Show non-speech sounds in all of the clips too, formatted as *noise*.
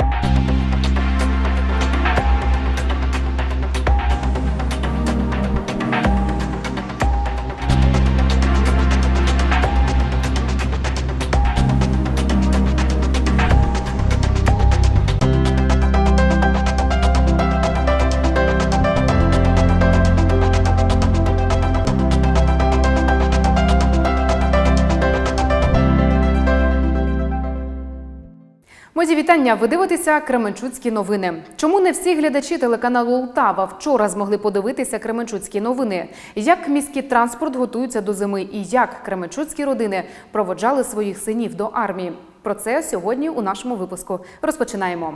you вітання. Ви дивитеся Кременчуцькі новини. Чому не всі глядачі телеканалу Лтава вчора змогли подивитися Кременчуцькі новини? Як міський транспорт готується до зими і як кременчуцькі родини проводжали своїх синів до армії? Про це сьогодні у нашому випуску. Розпочинаємо.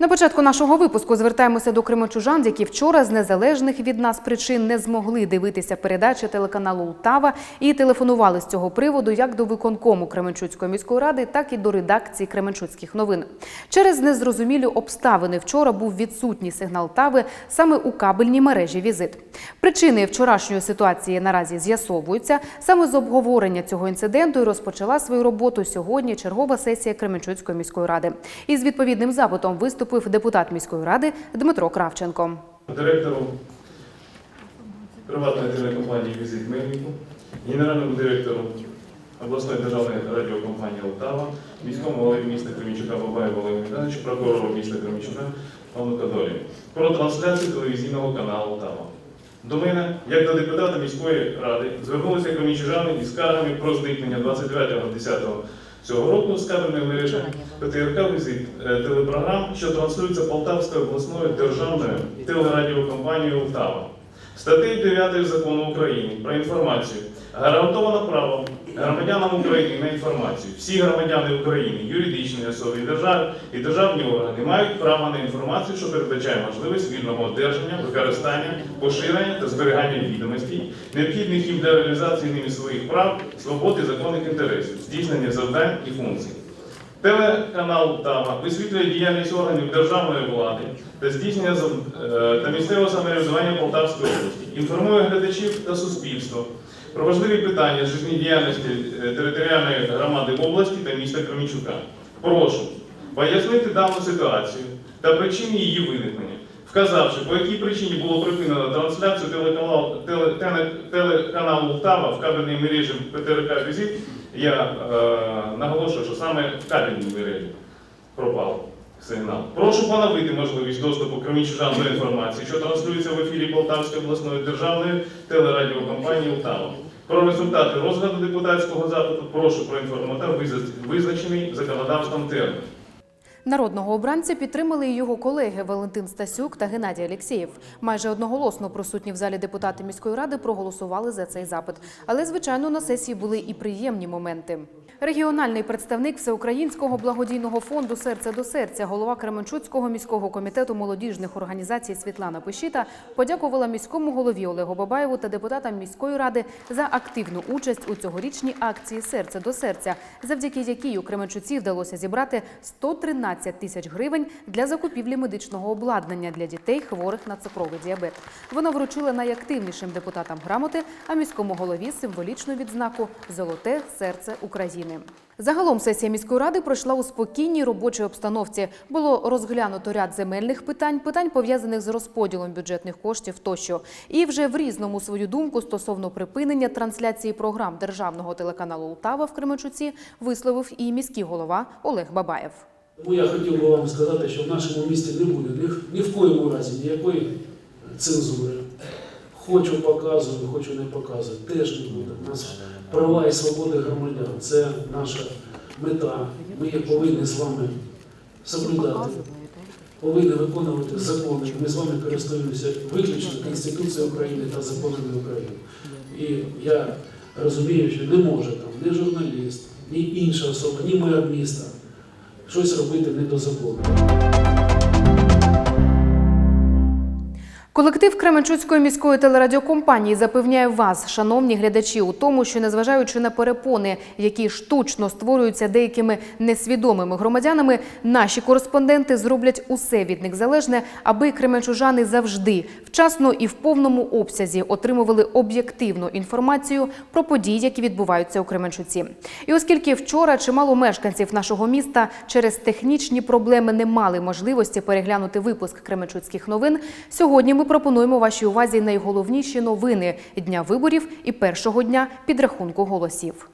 На початку нашого випуску звертаємося до кримочужан, які вчора з незалежних від нас причин не змогли дивитися передачі телеканалу Лтава і телефонували з цього приводу як до виконкому Кременчуцької міської ради, так і до редакції Кременчуцьких новин. Через незрозумілі обставини вчора був відсутній сигнал Тави саме у кабельній мережі візит. Причини вчорашньої ситуації наразі з'ясовуються. Саме з обговорення цього інциденту і розпочала свою роботу сьогодні чергова сесія Кременчуцької міської ради. Із відповідним запитом виступив депутат міської ради Дмитро Кравченко. директору приватної телекомпанії «Візит Мельнику», генеральному директору обласної державної радіокомпанії «Лтава», міському голові міста Кремінчука Олегу Михайловичу, прокурору міста Кремінчука Павлу Кадолі про трансляцію телевізійного каналу «Лтава». До мене, як до депутата міської ради, звернулися кремінчужани із скаргами про зникнення 29.10 цього року кабельної мережі ПТРК «Візит» е, телепрограм, що транслюється Полтавською обласною державною телерадіокомпанією «Лтава». Статтею 9 закону України про інформацію гарантовано право громадянам України на інформацію. Всі громадяни України, юридичні особи держави і державні органи мають право на інформацію, що передбачає можливість вільного одержання, використання, поширення та зберігання відомостей, необхідних їм для реалізації ними своїх прав, свобод і законних інтересів, здійснення завдань і функцій. Телеканал ТАМА висвітлює діяльність органів державної влади та здійснення та місцевого самоврядування Полтавської області, інформує глядачів та суспільство про важливі питання життєдіяльності е, територіальної громади області та міста Кремінчука. Прошу пояснити дану ситуацію та причини її виникнення, вказавши, по якій причині було припинено трансляцію телеканалу, теле, теле- телеканалу ТАВА в кабельній мережі ПТРК «Візит», я е, наголошую, що саме в кабельній мережі пропав сигнал. Прошу поновити можливість доступу кремінчужан до інформації, що транслюється в ефірі Полтавської обласної державної телерадіокомпанії «Утава». Про результати розгляду депутатського запиту прошу проінформувати визна- визначений законодавством термін. Народного обранця підтримали і його колеги Валентин Стасюк та Геннадій Алєксєєв. Майже одноголосно присутні в залі депутати міської ради проголосували за цей запит. Але, звичайно, на сесії були і приємні моменти. Регіональний представник Всеукраїнського благодійного фонду Серце до серця, голова Кременчуцького міського комітету молодіжних організацій Світлана Пещита подякувала міському голові Олегу Бабаєву та депутатам міської ради за активну участь у цьогорічній акції Серце до серця, завдяки якій у Кременчуці вдалося зібрати 113 тисяч гривень для закупівлі медичного обладнання для дітей, хворих на цукровий діабет. Вона вручила найактивнішим депутатам грамоти, а міському голові символічну відзнаку Золоте серце України. Загалом сесія міської ради пройшла у спокійній робочій обстановці. Було розглянуто ряд земельних питань, питань пов'язаних з розподілом бюджетних коштів тощо. І вже в різному свою думку стосовно припинення трансляції програм державного телеканалу Лтава в Кременчуці висловив і міський голова Олег Бабаєв. Я хотів би вам сказати, що в нашому місті не буде ні в коєму разі ніякої цензури. Хочу показую, хочу не показую. Теж не буде. У нас права і свободи громадян. Це наша мета. Ми їх повинні з вами соблюдати, повинні виконувати закони. Ми з вами користуємося виключно Конституцією України та законами України. І я розумію, що не може там ні журналіст, ні інша особа, ні мер міста щось робити не до закону. Колектив Кременчуцької міської телерадіокомпанії запевняє вас, шановні глядачі, у тому, що незважаючи на перепони, які штучно створюються деякими несвідомими громадянами, наші кореспонденти зроблять усе від них залежне, аби кременчужани завжди вчасно і в повному обсязі отримували об'єктивну інформацію про події, які відбуваються у Кременчуці. І оскільки вчора чимало мешканців нашого міста через технічні проблеми не мали можливості переглянути випуск Кременчуцьких новин, сьогодні ми пропонуємо вашій увазі найголовніші новини дня виборів і першого дня підрахунку голосів.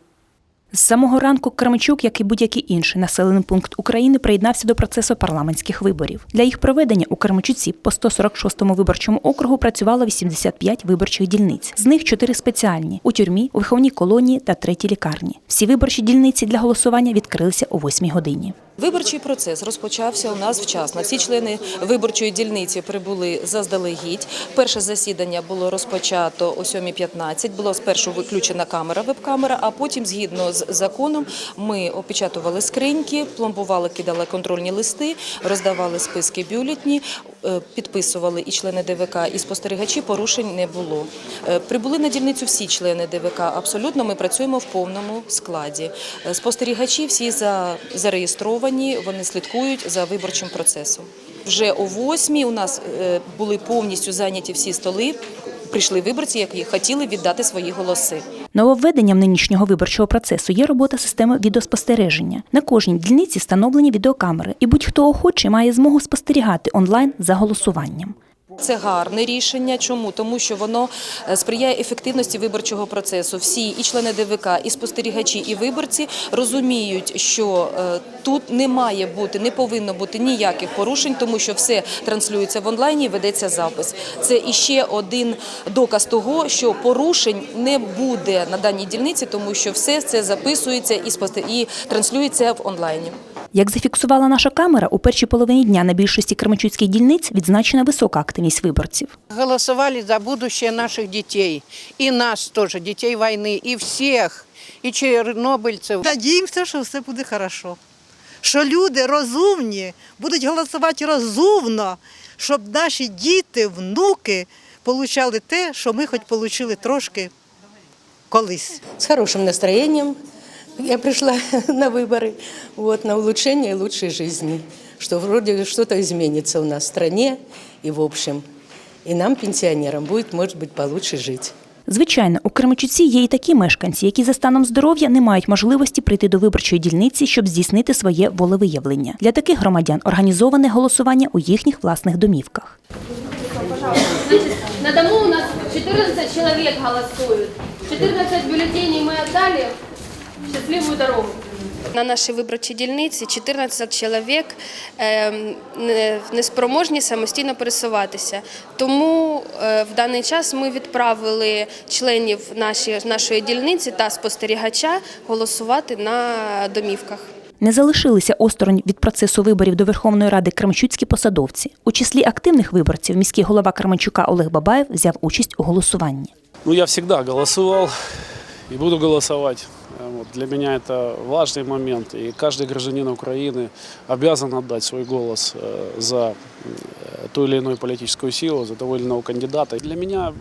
З самого ранку Кременчук, як і будь-який інший населений пункт України, приєднався до процесу парламентських виборів. Для їх проведення у Кременчуці по 146-му виборчому округу працювало 85 виборчих дільниць. З них 4 спеціальні у тюрмі, у виховній колонії та третій лікарні. Всі виборчі дільниці для голосування відкрилися о 8 годині. Виборчий процес розпочався у нас вчасно. Всі члени виборчої дільниці прибули заздалегідь. Перше засідання було розпочато о 7.15. Була спершу виключена камера, веб-камера, а потім, згідно з законом, ми опечатували скриньки, пломбували, кидали контрольні листи, роздавали списки бюлетні, е, підписували і члени ДВК, і спостерігачі. Порушень не було. Е, Прибули на дільницю всі члени ДВК. Абсолютно ми працюємо в повному складі. Е, Спостерігачі всі за- зареєстровані, вони слідкують за виборчим процесом. Вже о восьмій у нас були повністю зайняті всі столи. Прийшли виборці, які хотіли віддати свої голоси. Нововведенням нинішнього виборчого процесу є робота системи відеоспостереження. На кожній дільниці встановлені відеокамери, і будь-хто охочий має змогу спостерігати онлайн за голосуванням. Це гарне рішення. Чому? Тому що воно е, сприяє ефективності виборчого процесу. Всі і члени ДВК, і спостерігачі, і виборці розуміють, що е, тут не має бути, не повинно бути ніяких порушень, тому що все транслюється в онлайні, і ведеться запис. Це іще один доказ того, що порушень не буде на даній дільниці, тому що все це записується і транслюється в онлайні. Як зафіксувала наша камера, у першій половині дня на більшості кременчуцьких дільниць відзначена висока активність виборців. Голосовали за будущее наших детей. И нас тоже, детей войны, и всех, и чернобыльцев. Надіємося, що все буде хорошо. Що люди розумні будуть голосувати розумно, щоб наші діти, внуки получали те, що ми хоч отримали трошки колись. с хорошим настроением. Я пришла *laughs* на выборы, вот, на улучшение лучшей жизни, что вроде что-то изменится у нас в стране и в общем. И нам, пенсионерам, будет, может быть, получше жить. Звичайно, у Кременчуці є і такі мешканці, які за станом здоров'я не мають можливості прийти до виборчої дільниці, щоб здійснити своє волевиявлення. Для таких громадян організоване голосування у їхніх власних домівках. Значит, на дому у нас 14 человек голосуют. 14 бюллетеней мы отдали. Счастливую дорогу. На нашій виборчій дільниці 14 чоловік ем, неспроможні самостійно пересуватися. Тому е, в даний час ми відправили членів нашої, дільниці та спостерігача голосувати на домівках. Не залишилися осторонь від процесу виборів до Верховної Ради кременчуцькі посадовці. У числі активних виборців міський голова Кременчука Олег Бабаєв взяв участь у голосуванні. Ну, я всегда голосовал и буду голосовать. Э, Вот, для меня это важный момент, и каждый гражданин Украины обязан отдать свой голос э, за э, ту или иную политическую силу, за того или иного кандидата. Для меня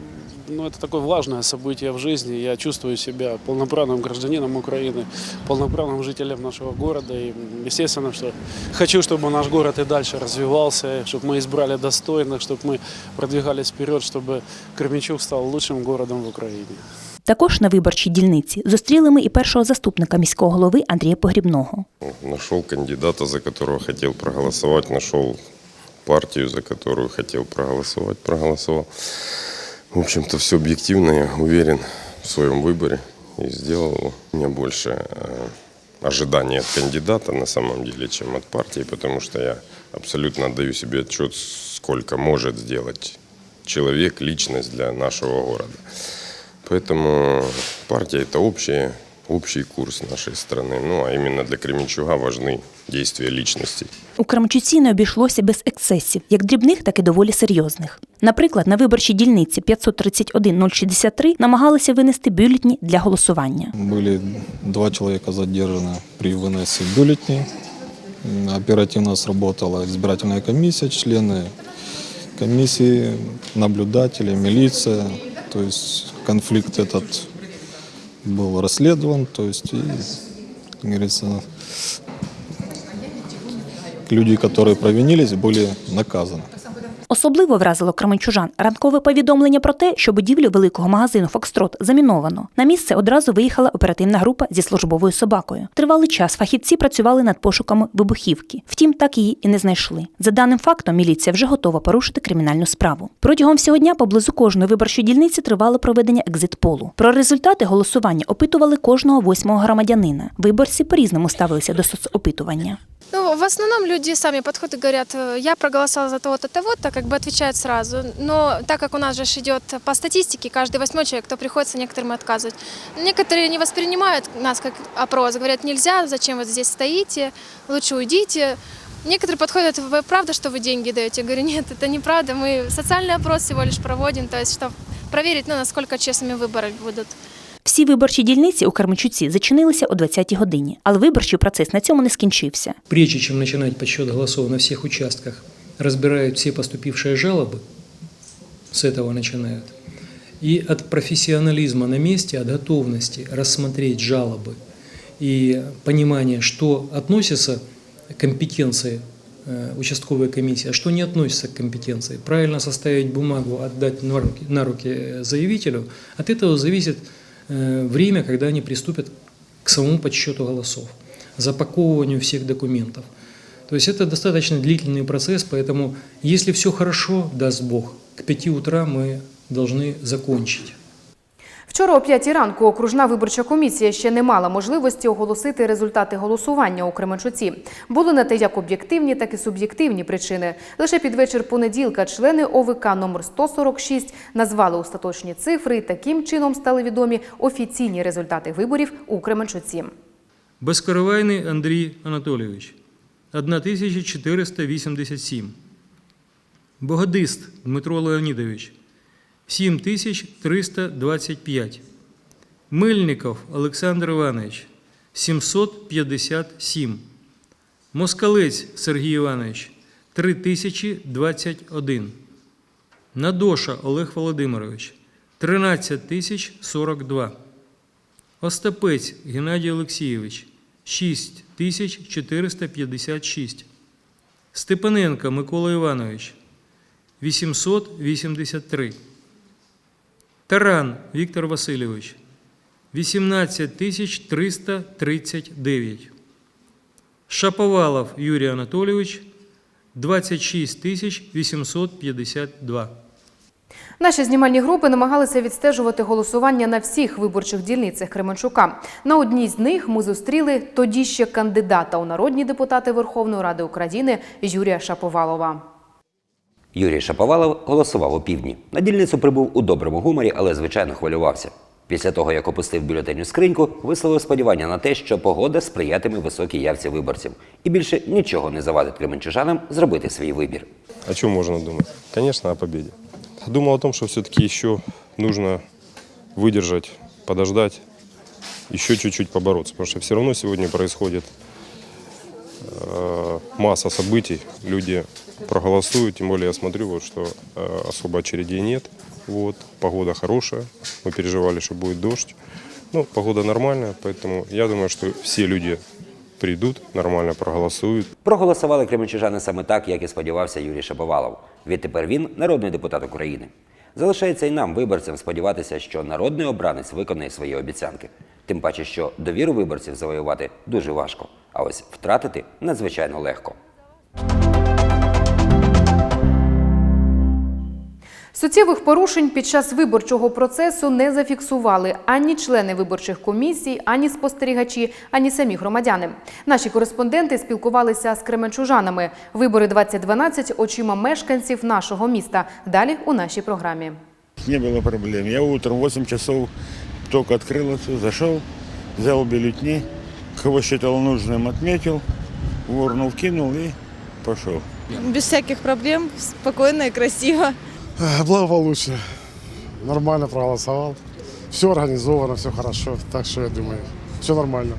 ну, это такое важное событие в жизни. Я чувствую себя полноправным гражданином Украины, полноправным жителем нашего города. И, естественно, что хочу, чтобы наш город и дальше развивался, чтобы мы избрали достойных, чтобы мы продвигались вперед, чтобы Кременчук стал лучшим городом в Украине. Також на виборчій дільниці зустріли ми і першого заступника міського голови Андрія Погрібного. Нашел кандидата, за которого хотел проголосовать, нашел партию, за которую хотел проголосовать, проголосовал. В общем-то, все объективно, я уверен в своем выборе и сделал его. У меня больше э, ожиданий от кандидата на самом деле, чем от партии, потому что я абсолютно отдаю себе отчет, сколько может сделать человек, личность для нашего города. Поэтому партия – это общее, общий курс нашей страны. Ну, а именно для Кременчуга важны действия личностей. У Кременчуці не обійшлося без ексцесів, як дрібних, так і доволі серйозних. Наприклад, на виборчій дільниці 531-063 намагалися винести бюлетні для голосування. Были два человека задержаны при выносе бюллетней. М, Оперативно сработала избирательная комиссия, члены комиссии, наблюдатели, милиция. То есть конфликт этот был расследован, то есть и, как говорится, люди, которые провинились, были наказаны. Особливо вразило кременчужан ранкове повідомлення про те, що будівлю великого магазину Фокстрот заміновано. На місце одразу виїхала оперативна група зі службовою собакою. Тривалий час фахівці працювали над пошуками вибухівки. Втім, так її і не знайшли. За даним фактом, міліція вже готова порушити кримінальну справу. Протягом всього дня поблизу кожної виборчої дільниці тривало проведення екзит-полу. Про результати голосування опитували кожного восьмого громадянина. Виборці по-різному ставилися до соцопитування. Ну, в основном люди сами подходят и говорят, «Э, я проголосовал за того-то, того-то, как бы отвечают сразу. Но так как у нас же идет по статистике, каждый восьмой человек, то приходится некоторым отказывать. Некоторые не воспринимают нас как опрос, говорят, нельзя, зачем вы здесь стоите, лучше уйдите. Некоторые подходят, вы правда, что вы деньги даете? Я говорю, нет, это неправда, мы социальный опрос всего лишь проводим, то есть, чтобы проверить, ну, насколько честными выборы будут. Всі виборчі дільниці у Кармичуці зачинилися о 20-й годині, але виборчий процес на цьому не скінчився. Прежде чем начинать подсчет голосов на всех участках, разбирают все поступившие жалобы, с этого начинают. И от профессионализма на месте, от готовности рассмотреть жалобы и понимания, что относится к компетенции э, участковой комиссии, а что не относится к компетенции. Правильно составить бумагу, отдать на руки, на руки заявителю, от этого зависит э, время, когда они приступят к самому подсчету голосов, запаковыванию всех документов. То есть это достаточно длительный процесс, поэтому если все хорошо, даст Бог, к 5 утра мы должны закончить. Вчора о 5 ранку окружна виборча комісія ще не мала можливості оголосити результати голосування у Кременчуці. Були на те як об'єктивні, так і суб'єктивні причини. Лише під вечір понеділка члени ОВК номер 146 назвали остаточні цифри таким чином стали відомі офіційні результати виборів у Кременчуці. Безкоровайний Андрій Анатолійович 1487. Богодист Дмитро Леонідович 7325. Мильников Олександр Іванович 757. Москалець Сергій Іванович 3021. Надоша Олег Володимирович 13042. Остапець Геннадій Олексійович 6456. Степаненко Микола Іванович 883. Таран Віктор Васильович 18339. Шаповалов Юрій Анатолійович 26852. Наші знімальні групи намагалися відстежувати голосування на всіх виборчих дільницях Кременчука. На одній з них ми зустріли тоді ще кандидата у народні депутати Верховної Ради України Юрія Шаповалова. Юрій Шаповалов голосував у півдні. На дільницю прибув у доброму гуморі, але звичайно хвилювався. Після того, як опустив бюлетень у скриньку, висловив сподівання на те, що погода сприятиме високій явці виборців. І більше нічого не завадить кременчужанам зробити свій вибір. О чем можно думать? Конечно, о победе. Думал о том, что все-таки еще нужно выдержать, подождать, еще чуть-чуть побороться, потому что все равно сегодня происходит э, масса событий, люди проголосуют, тем более я смотрю, вот, что э, особо очередей нет, вот, погода хорошая, мы переживали, что будет дождь, ну, погода нормальная, поэтому я думаю, что все люди придут, нормально проголосуют, Проголосували кременчужани саме так, як і сподівався Юрій Шаповалов. Відтепер він народний депутат України. Залишається й нам, виборцям, сподіватися, що народний обранець виконає свої обіцянки. Тим паче, що довіру виборців завоювати дуже важко, а ось втратити надзвичайно легко. Суттєвих порушень під час виборчого процесу не зафіксували ані члени виборчих комісій, ані спостерігачі, ані самі громадяни. Наші кореспонденти спілкувалися з кременчужанами. Вибори 2012 очима мешканців нашого міста. Далі у нашій програмі. Не было проблем. Я утром в 8 часов только открыл все, зашел, взял бюллетни, кого считал нужным, отметил, в урну вкинул и пошел. Без всяких проблем, спокойно и красиво. Благополучно. Нормально проголосовал. Все организовано, все хорошо. Так что я думаю, все нормально.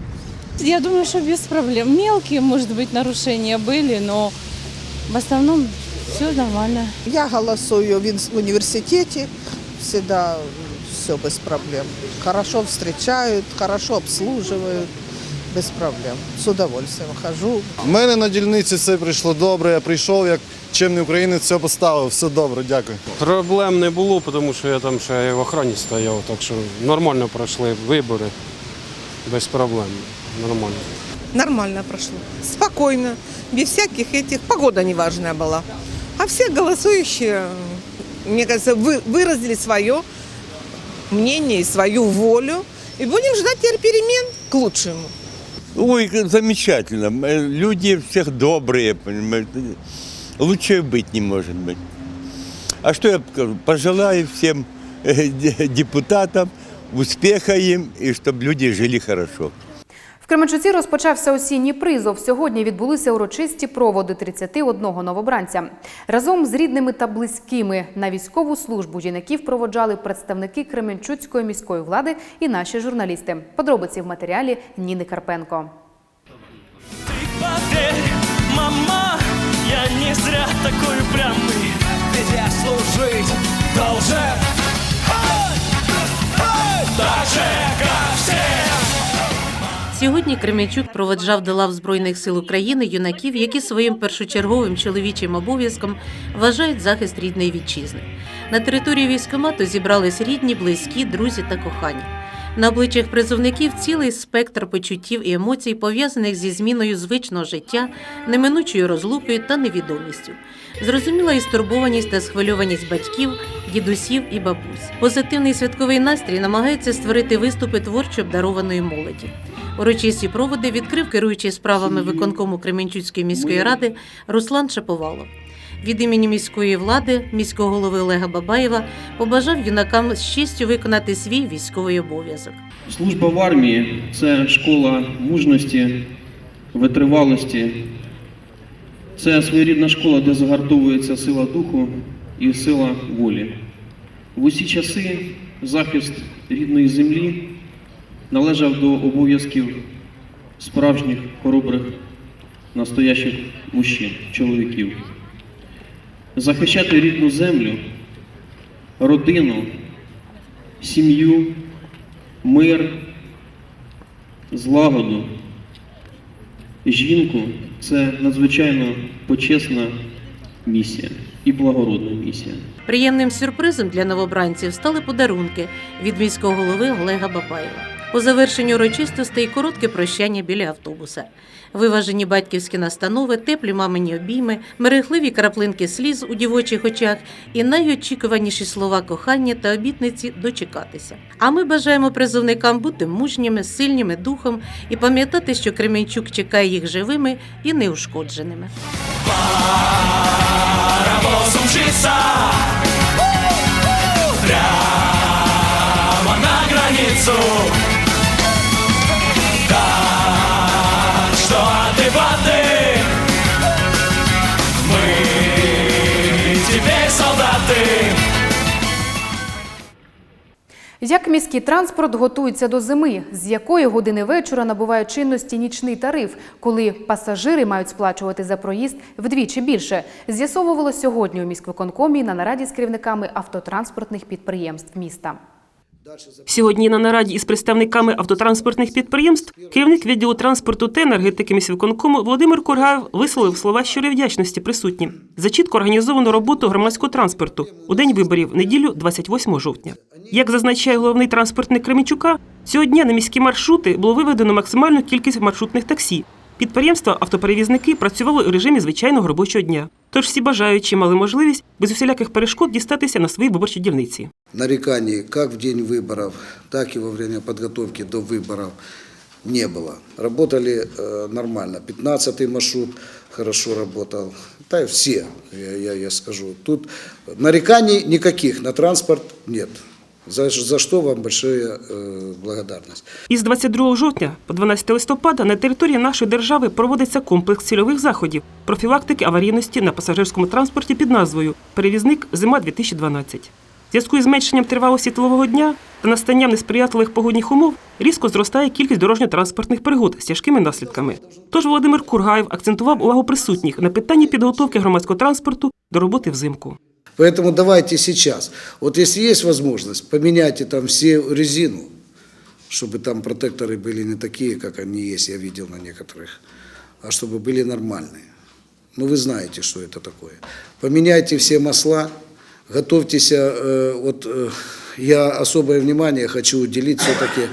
Я думаю, что без проблем. Мелкие, может быть, нарушения были, но в основном Все нормально. Я голосую в университете, всегда все без проблем. Хорошо встречают, хорошо обслуживают, без проблем. С удовольствием хожу. У мене на дільниці все прийшло добре. Я прийшов як чемний українець, все поставив. Все добре, дякую. Проблем не було, тому що я там ще в охороні стояв, так що нормально пройшли вибори, без проблем. Нормально. Нормально прошло. Спокойно, без всяких этих. Погода неважная была. А все голосующие, мне кажется, вы, выразили свое мнение и свою волю. И будем ждать теперь перемен к лучшему. Ой, как замечательно. Э, Люди всех добрые, понимаете. Лучше быть не может быть. А что я скажу? Пожелаю всем э, де- депутатам успеха им и чтобы люди жили хорошо. В Кременчуці розпочався осінній призов. Сьогодні відбулися урочисті проводи 31 новобранця. Разом з рідними та близькими на військову службу жінаків проводжали представники Кременчуцької міської влади і наші журналісти. Подробиці в матеріалі Ніни Карпенко. Я не зря такой упрямый Ведь служить должен Так все Сьогодні Кременчук проведжав до лав Збройних сил України юнаків, які своїм першочерговим чоловічим обов'язком вважають захист рідної вітчизни. На території військкомату зібрались рідні, близькі, друзі та кохані. На обличчях призовників цілий спектр почуттів і емоцій, пов'язаних зі зміною звичного життя, неминучою розлукою та невідомістю. Зрозуміла і стурбованість та схвильованість батьків, дідусів і бабусь. Позитивний святковий настрій намагається створити виступи творчо обдарованої молоді. Урочисті проводи відкрив керуючий справами виконкому Кременчуцької міської ради Руслан Шаповалов. Від імені міської влади, міського голови Олега Бабаєва, побажав юнакам з честю виконати свій військовий обов'язок. Служба в армії це школа мужності, витривалості. Це своєрідна школа, де загартовується сила духу і сила волі. В усі часи захист рідної землі належав до обов'язків справжніх, хоробрих, настоящих мужчин, чоловіків. Захищати рідну землю, родину, сім'ю, мир, злагоду, жінку це надзвичайно почесна місія і благородна місія. Приємним сюрпризом для новобранців стали подарунки від міського голови Олега Бабаєва. По завершенню урочистостей коротке прощання біля автобуса. Виважені батьківські настанови, теплі мамині обійми, мерехливі краплинки сліз у дівочих очах і найочікуваніші слова кохання та обітниці дочекатися. А ми бажаємо призовникам бути мужніми, сильніми духом і пам'ятати, що Кременчук чекає їх живими і неушкодженими. Прямо на границу теперь солдаты Як міський транспорт готується до зими? З якої години вечора набуває чинності нічний тариф, коли пасажири мають сплачувати за проїзд вдвічі більше? З'ясовувало сьогодні у міськвиконкомі на нараді з керівниками автотранспортних підприємств міста. Сьогодні на нараді із представниками автотранспортних підприємств керівник відділу транспорту та енергетики міськвиконкому Володимир Кургаєв висловив слова щирої вдячності присутнім за чітко організовану роботу громадського транспорту у день виборів неділю 28 жовтня. Як зазначає головний транспортник Кременчука, цього дня на міські маршрути було виведено максимальну кількість маршрутних таксі. Підприємства автоперевізники працювали у режимі звичайного робочого дня. Тож всі бажаючі мали можливість без усіляких перешкод дістатися на свої виборчі дільниці. нареканий как в день выборов, так и во время подготовки до выборов не было. Работали э, нормально. 15-й маршрут хорошо работал. Да и все, я, я, я скажу. Тут нареканий никаких на транспорт нет. За, за что вам большая э, благодарность. Із 22 жовтня по 12 листопада на території нашої держави проводиться комплекс цільових заходів профілактики аварійності на пасажирському транспорті під назвою Перевізник зима 2012 В зв'язку із зменшенням тривалості теплового дня та настанням несприятливих погодних умов різко зростає кількість дорожньо-транспортних пригод з тяжкими наслідками. Тож Володимир Кургаєв акцентував увагу присутніх на питанні підготовки громадського транспорту до роботи взимку. Поэтому давайте сейчас, вот если есть возможность, поменяйте там все резину, чтобы там протекторы были не такие, как они есть, я видел на некоторых, а чтобы были нормальные. Ну, вы знаете, что это такое. Поменяйте все масла, готовьтесь, э, вот э, я особое внимание хочу уделить все-таки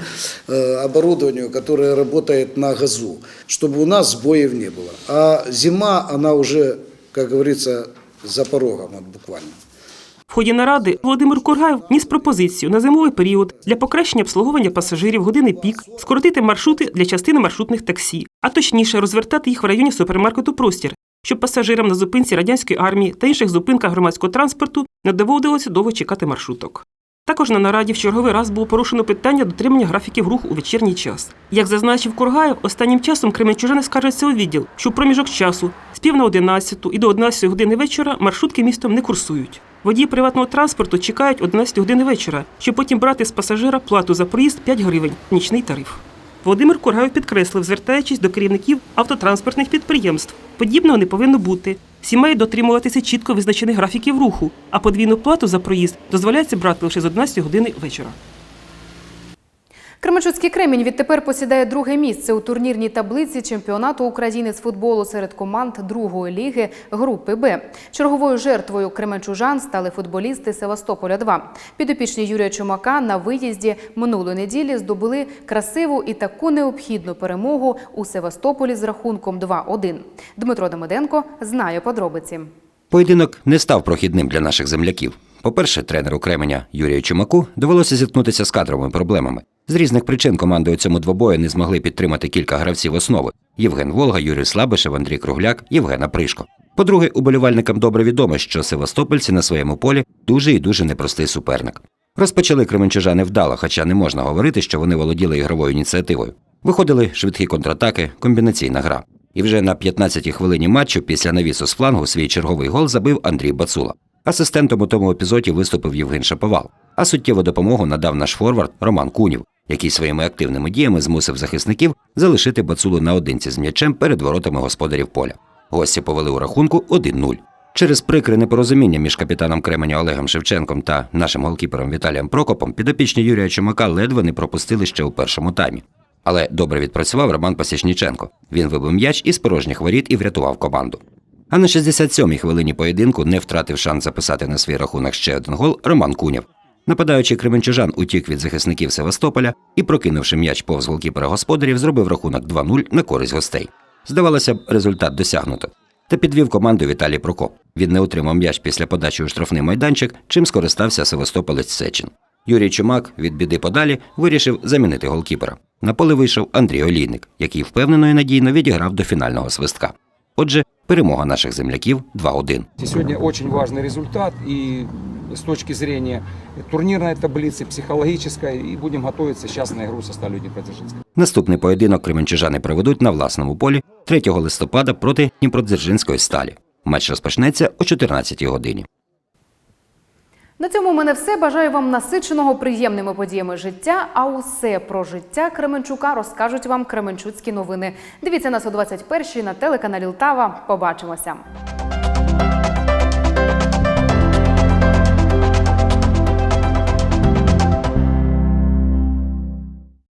э, оборудованию, которое работает на газу, чтобы у нас сбоев не было. А зима, она уже, как говорится, за порогом вот буквально. В ході наради Володимир Кургаєв ніс пропозицію на зимовий період для покращення обслуговування пасажирів години пік, скоротити маршрути для частини маршрутних таксі, а точніше розвертати їх в районі супермаркету Простір, щоб пасажирам на зупинці радянської армії та інших зупинках громадського транспорту не доводилося довго чекати маршруток. Також на нараді в черговий раз було порушено питання дотримання графіків руху у вечірній час. Як зазначив Кургаєв, останнім часом кременчужани скаржаться у відділ, що в проміжок часу з пів на 11 і до 11 години вечора маршрутки містом не курсують. Водії приватного транспорту чекають 11 години вечора, щоб потім брати з пасажира плату за проїзд 5 гривень нічний тариф. Володимир Кургаєв підкреслив, звертаючись до керівників автотранспортних підприємств. Подібного не повинно бути. Мають дотримуватися чітко визначених графіків руху, а подвійну плату за проїзд дозволяється брати лише з 11 години вечора. Кременчуцький кремінь відтепер посідає друге місце у турнірній таблиці чемпіонату України з футболу серед команд другої ліги групи Б. Черговою жертвою кременчужан стали футболісти Севастополя 2 Підопічні Юрія Чумака на виїзді минулої неділі здобули красиву і таку необхідну перемогу у Севастополі з рахунком 2-1. Дмитро Демиденко знає подробиці. Поєдинок не став прохідним для наших земляків. По-перше, тренеру Кременя Юрію Чумаку довелося зіткнутися з кадровими проблемами. З різних причин команди у цьому двобої не змогли підтримати кілька гравців основи: Євген Волга, Юрій Слабишев, Андрій Кругляк, Євгена Пришко. По-друге, уболівальникам добре відомо, що севастопольці на своєму полі дуже і дуже непростий суперник. Розпочали кременчужани вдало, хоча не можна говорити, що вони володіли ігровою ініціативою. Виходили швидкі контратаки, комбінаційна гра. І вже на 15-й хвилині матчу після навісу з флангу свій черговий гол забив Андрій Бацула. Асистентом у тому епізоді виступив Євген Шаповал, а суттєву допомогу надав наш форвард Роман Кунів, який своїми активними діями змусив захисників залишити Бацулу наодинці з м'ячем перед воротами господарів поля. Гості повели у рахунку 1-0. Через прикре непорозуміння між капітаном Кременя Олегом Шевченком та нашим голкіпером Віталієм Прокопом підопічні Юрія Чумака ледве не пропустили ще у першому таймі. Але добре відпрацював Роман Пасічніченко. Він вибив м'яч із порожніх воріт і врятував команду. А на 67-й хвилині поєдинку не втратив шанс записати на свій рахунок ще один гол Роман Куняв. Нападаючий кременчужан утік від захисників Севастополя і, прокинувши м'яч повз голкіпера господарів, зробив рахунок 2-0 на користь гостей. Здавалося б, результат досягнуто. Та підвів команду Віталій Прокоп. Він не отримав м'яч після подачі у штрафний майданчик, чим скористався Севастополець Сечин. Юрій Чумак від біди подалі вирішив замінити голкіпера. На поле вийшов Андрій Олійник, який впевнено і надійно відіграв до фінального свистка. Отже, перемога наших земляків 2-1. Сьогодні очень важливий результат і з точки зрения турнірної таблиці, психологічної, і будемо готуватися зараз на ігру со сталю Днепродзержинска. Наступний поєдинок кременчужани проведуть на власному полі 3 листопада проти Дніпродзержинської сталі. Матч розпочнеться о 14 годині. На цьому в мене все. Бажаю вам насиченого приємними подіями життя. А усе про життя Кременчука розкажуть вам Кременчуцькі новини. Дивіться нас о 21-й на телеканалі Лтава. Побачимося.